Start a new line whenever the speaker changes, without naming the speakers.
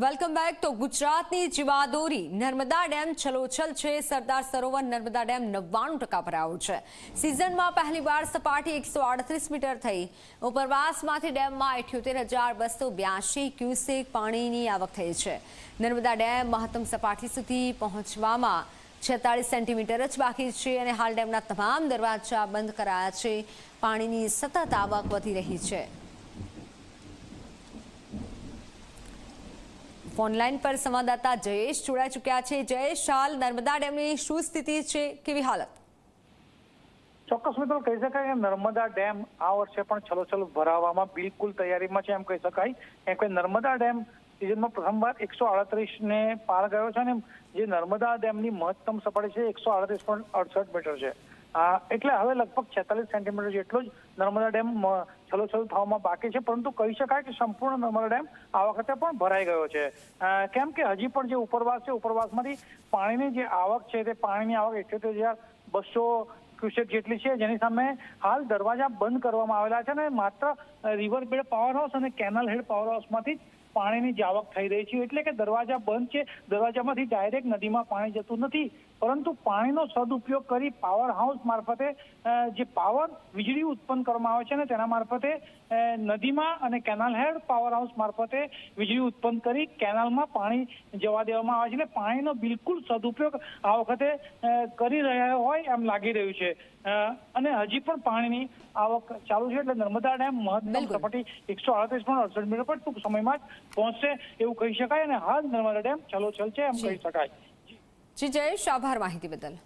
Welcome back તો ગુજરાતની જીવાદોરી. નર્મદા ડેમ છલોછલ છે. સરદાર સરોવર નર્મદા ડેમ નવ્વાણું ટકા ભરાયો છે. સિઝનમાં પહેલીવાર સપાટી એકસો મીટર થઈ. ઉપરવાસમાંથી ડેમમાં અઠ્યોતેર હજાર બસો બ્યાસી ક્યુસેક પાણીની આવક થઈ છે. નર્મદા ડેમ મહત્તમ સપાટી સુધી પહોંચવામાં છેતાળીસ સેન્ટીમીટર જ બાકી છે અને હાલ ડેમના તમામ દરવાજા બંધ કરાયા છે. પાણીની સતત આવક વધી રહી છે. ફોનલાઈન પર સંવાદદાતા જયેશ જોડાઈ ચૂક્યા છે. જયેશ, હાલ નર્મદા ડેમની શું સ્થિતિ છે? કેવી હાલત?
ચોક્કસ મિત્રો, કહી શકાય કે નર્મદા ડેમ આ વર્ષે પણ છલોછલ ભરાવામાં બિલકુલ તૈયારીમાં છે એમ કહી શકાય. એમ કે નર્મદા ડેમ સિઝનમાં પ્રથમવાર એકસો આડત્રીસ ને પાર ગયો છે અને જે નર્મદા ડેમની મહત્તમ સપાટી છે એકસો આડત્રીસ પોઈન્ટ અડસઠ મીટર છે. એટલે હવે લગભગ છેતાલીસ સેન્ટીમીટર જેટલો જ નર્મદા ડેમ છલોછલ થવામાં બાકી છે. પરંતુ કહી શકાય કે સંપૂર્ણ નર્મદા ડેમ આ વખતે પણ ભરાઈ ગયો છે. કેમ કે હજી પણ જે ઉપરવાસ છે, ઉપરવાસમાંથી પાણીની જે આવક છે, તે પાણીની આવક ઇઠ્યોતેર હજાર બસો ક્યુસેક જેટલી છે. જેની સામે હાલ દરવાજા બંધ કરવામાં આવેલા છે અને માત્ર રિવર બેડ પાવર હાઉસ અને કેનલ હેડ પાવર હાઉસમાંથી જ પાણીની જ આવક થઈ રહી છે. એટલે કે દરવાજા બંધ છે. દરવાજામાંથી ડાયરેક્ટ નદીમાં પાણી જતું નથી. પરંતુ પાણીનો સદુપયોગ કરી પાવર હાઉસ મારફતે જે પાવર વીજળી ઉત્પન્ન કરવામાં આવે છે ને તેના મારફતે નદીમાં અને કેનાલ હેડ પાવર હાઉસ મારફતે વીજળી ઉત્પન્ન કરી કેનાલમાં પાણી જવા દેવામાં આવે છે. એટલે પાણીનો બિલકુલ સદુપયોગ આ વખતે કરી રહ્યા હોય એમ લાગી રહ્યું છે. અને હજી પણ પાણીની આવક ચાલુ છે. એટલે નર્મદા ડેમ મહત્તમ. સપાટી એકસો અડત્રીસ પણ અડસઠ મીટર પર ટૂંક સમયમાં જ પહોંચશે એવું કહી શકાય અને હાલ નર્મદા ડેમ છલોછલ છે એમ કહી શકાય.
જી જયેશ આભાર માહિતી બદલ.